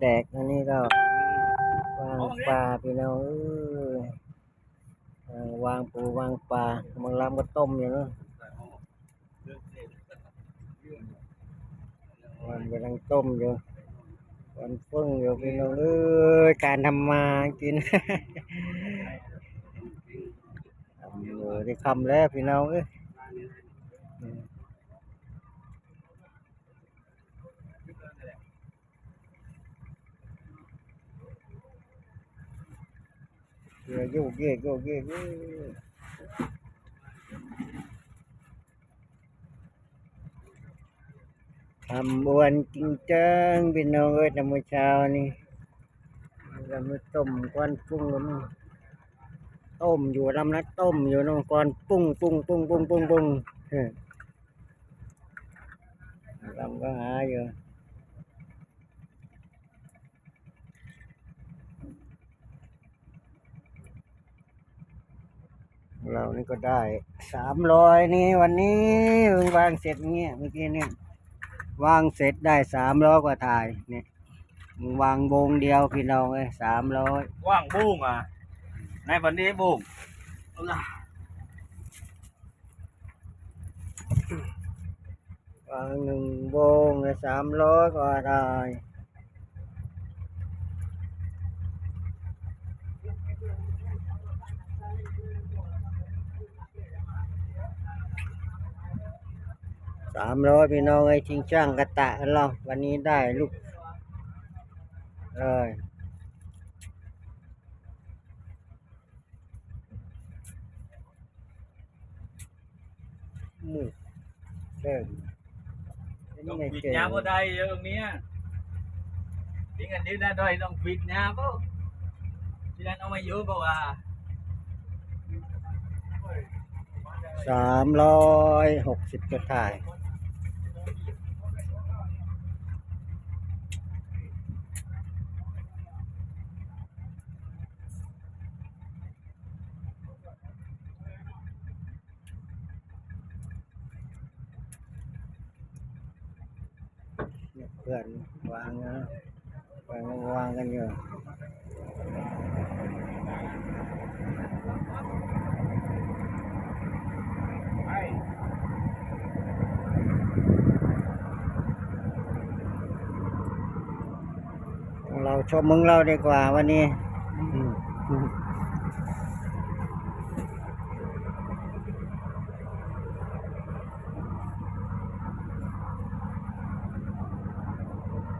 แดกอันนี้ก็วางปลาพี่น้องเอ้ยเออวางปูวางปลาบางลำก็ต้มอยู่เนาะวันกำลังต้มอยู่วันฟึ่งอยู่พี่น้องเอ้ยการทำมากินทำอยู่ได้คำแล้วพี่น้องเอ้ย เยโยกเยกโยกเยกทำบวนจริงจังพี่น้องเอ้ยแต่เมื่อเช้านี่เรามาต้มควันฟุ้งแล้วมั้งต้มอยู่ลำนั้นต้มอยู่น้องก่อนปุ้งปุ้งปุ้งปุ้งปุ้งปุ้งลำก็หาอยู่ เรานี่ก็ได้สามร้อยนี่วันนี้เพิ่งวางเสร็จเงี้ยเมื่อกี้เนี่ยวางเสร็จได้สามร้อยกว่าถ่ายเนี่ยวางวงเดียวพี่น้องเอ้ยสามร้อยว่างบุ้งอะในวันนี้บุ้งวางหนึ่งวงเลยสามร้อยกว่าได้สามร้อยพี่น้องไอ้ยชิงช่างกระตะกันเราวันนี้ได้ลูกเลยมืดเดินต้องไม่ปิดเจอยาบ่ได้ตรงเนี้ยทิ้งอันนี้ได้ด้วยต้องปิดยาบ่ที่นั่นเอามาอยู่บ่ว่าสามร้อยหกสิบกระถ่าย เพื่อนวางนะวางวางกันอยู่เราชมมึงเราดีกว่าวันนี้อืมอืม จังเลยได้ยินดีบ่ว่าจะยกจังนี้ต้องยินดีบ่ว่าจะปิดจังเลยยินดี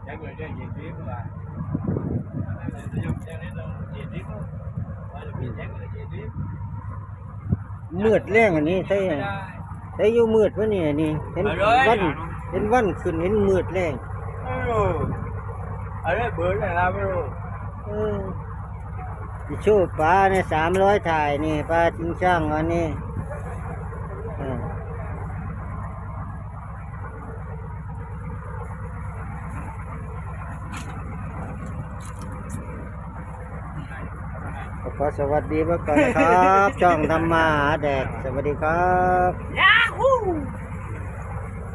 มืดแรงอันนี้ใช่ไม่ได้ใช่อยู่มืดวะเนี่ยนี่เห็นเอาเลยวันเห็นวันขึ้นเห็นมืดแรงเอออะไรเบิร์ดอะไรไม่รู้เออที่ชูปลาเนี่ยสามร้อยถ่ายนี่ปลาจิงช่างอันนี้ ขอสวัสดีไว้ก่อนนะครับ ช่องธรรมะแดดสวัสดีครับ Yahoo!